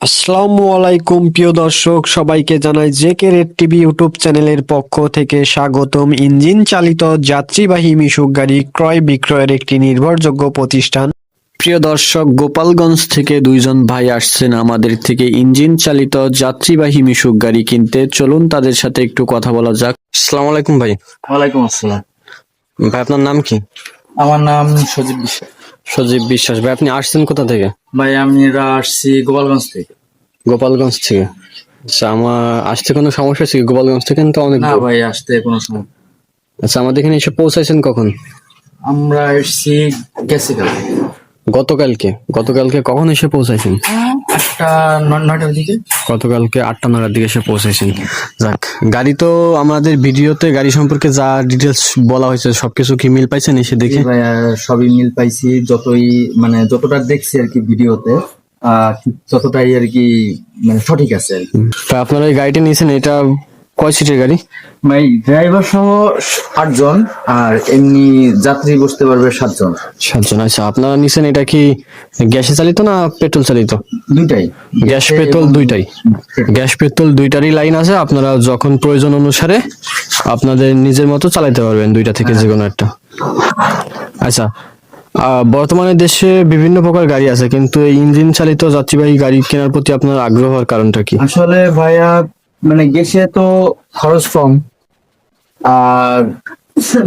আসসালামু আলাইকুম প্রিয় দর্শক। সবাইকে জানাই জেকে রেড টিভি ইউটিউব চ্যানেলের পক্ষ থেকে স্বাগতম। ইঞ্জিন চালিত যাত্রীবাহী মিশুক গাড়ি ক্রয় বিক্রয়ের একটি নির্ভরযোগ্য প্রতিষ্ঠান। প্রিয় দর্শক গোপালগঞ্জ থেকে দুইজন ভাই আসছেন আমাদের থেকে। ইঞ্জিন চালিত যাত্রীবাহী মিশুক গাড়ি কিনতে চলুন তাদের সাথে একটু কথা বলা যাক। আসসালামু আলাইকুম ভাই। ওয়ালাইকুম আসসালাম। ভাই আপনার নাম কি? আমার নাম সজীব বিশ্বাস। সজীব বিশ্বাস ভাই আপনি আসছেন কোথা থেকে? ভাই আমি এরা আসছি গোপালগঞ্জ থেকে। গোপালগঞ্জ থেকে? আচ্ছা আমার আসতে কোনো সমস্যা কি? গোপালগঞ্জ থেকে? তো অনেক না দূর। ভাই আসতে কোনো সময় আচ্ছা আমাদের এখানে এসে পৌঁছাইছেন কখন? আমরা এসছি গেছি কাল গতকালকে গতকালকে কখন এসে পৌঁছাইছেন? একটা নয়টার দিকে গতকালকে আটটা নটার দিকে এসে পৌঁছাইছেন। যাক গাড়ি তো আমাদের ভিডিওতে গাড়ি সম্পর্কে যা ডিটেলস বলা হয়েছে সবকিছু কি মিল পাইছেন এসে দেখে? ভাই সবই মিল পাইছি। যতই মানে যতটা দেখছি আর কি ভিডিওতে ততটাই আর কি মানে সঠিক আছে তা আপনারা এই গাড়িটা নিয়েছেন এটা কয় সিটের গাড়ি? ভাই ড্রাইভার সহ আটজন আর এমনি যাত্রী বসতে পারবে সাতজন সাতজন আচ্ছা আপনারা নিয়েছেন এটা কি গ্যাসে চালিত না পেট্রোল চালিত? দুইটাই। গ্যাস পেট্রোল দুইটাই। গ্যাস পেট্রোল দুইটারই লাইন আছে আপনারা যখন প্রয়োজন অনুসারে আপনাদের নিজের মতো চালাতে পারবেন দুইটা থেকে যে কোনো একটা। আচ্ছা বর্তমানে দেশে বিভিন্ন প্রকার গাড়ি আছে কিন্তু এই ইঞ্জিন চালিত যাত্রীবাহী গাড়ি কেনার প্রতি আপনার আগ্রহ হওয়ার কারণটা কি? আসলে ভাইয়া মানে গ্যাসে তো খরচ কম, আর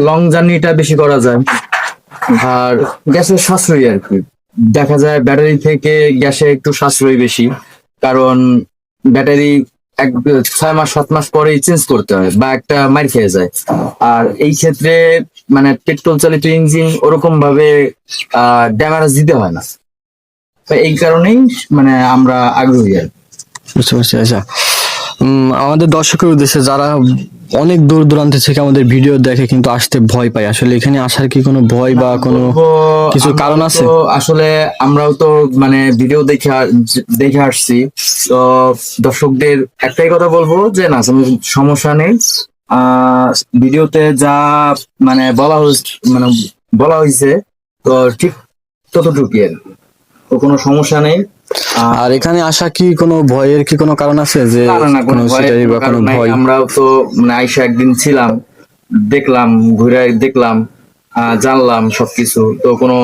লং জার্নিটা বেশি করা যায়। আর গ্যাসের সাশ্রয়ী আর কি। দেখা যায় ব্যাটারি থেকে গ্যাসে একটু সাশ্রয়ী বেশি, কারণ ব্যাটারি এক, ছয় মাস, সাত মাস পরেই চেঞ্জ করতে হয় বা একটা মার খেয়ে যায়। আর এই ক্ষেত্রে মানে পেট্রোল চালিত ইঞ্জিন ওরকম ভাবে ড্যামেজ দিতে হয় না। এই কারণেই মানে আমরা আগ্রহী আর। বুঝতে পারছি আচ্ছা। আমাদের দর্শকের উদ্দেশ্যে যারা অনেক দূর দূরান্ত থেকে আমাদের ভিডিও দেখে কিন্তু আসতে ভয় পায়। আসলে এখানে আসার কি কোনো ভয় বা কোনো কিছু কারণ আছে? আসলে আমরাও তো মানে ভিডিও দেখে দেখে আসছি। তো দর্শকদের একটাই কথা বলব যে না সমস্যা নেই। আহ, ভিডিওতে যা মানে বলা হয়েছে মানে বলা হয়েছে তো ঠিক ততটুকুই আর তো কোনো সমস্যা নেই। আর এখানে আসা কি কোনো ভয়ের কি কোনো কারণ আছে যে কোনো বা কোনো। ভয়? আমরাও তো মানে আইসা একদিন ছিলাম দেখলাম ঘুরে দেখলাম জানলাম সবকিছু তো কোনো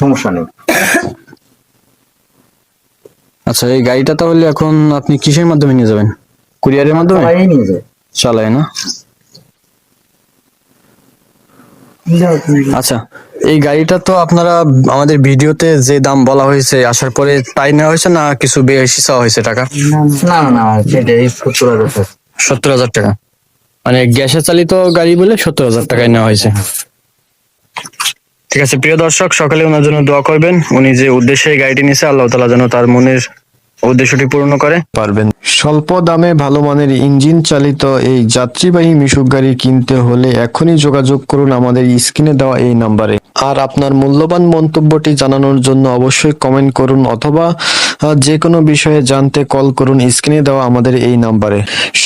সমস্যা নেই। আচ্ছা এই গাড়িটা তাহলে এখন আপনি কিসের মাধ্যমে নিয়ে যাবেন? কুরিয়ারের মাধ্যমে? নিয়ে যায় চালায় না? আচ্ছা এই গাড়িটা তো আপনারা আমাদের ভিডিওতে যে দাম বলা হয়েছে আসার পরে তাই নেওয়া হয়েছে না কিছু বেশি চাওয়া হয়েছে টাকা? না না সত্তর হাজার টাকা। সত্তর হাজার টাকা। মানে গ্যাসে চালিত গাড়ি বলে সত্তর হাজার টাকায় নেওয়া হয়েছে। ঠিক আছে প্রিয় দর্শক সকালে ওনার জন্য দোয়া করবেন। উনি যে উদ্দেশ্যে গাড়িটি নিছে আল্লাহ তালা যেন তার মনের উদ্দেশ্যটি পূর্ণ করে। পারবেন স্বল্প দামে ভালো মানের ইঞ্জিন চালিত এই যাত্রীবাহী মিশুক গাড়ি কিনতে হলে এখনই যোগাযোগ করুন আমাদের স্ক্রিনে দেওয়া এই নাম্বারে। আর আপনার মূল্যবান মন্তব্যটি জানানোর জন্য অবশ্যই কমেন্ট করুন অথবা যে কোনো বিষয়ে জানতে কল করুন স্ক্রিনে দেওয়া আমাদের এই নাম্বারে।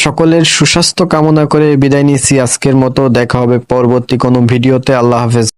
সকলের সুস্বাস্থ্য কামনা করে বিদায় নিচ্ছি। আজকের মতো দেখা হবে পরবর্তী কোনো ভিডিওতে। আল্লাহ হাফেজ।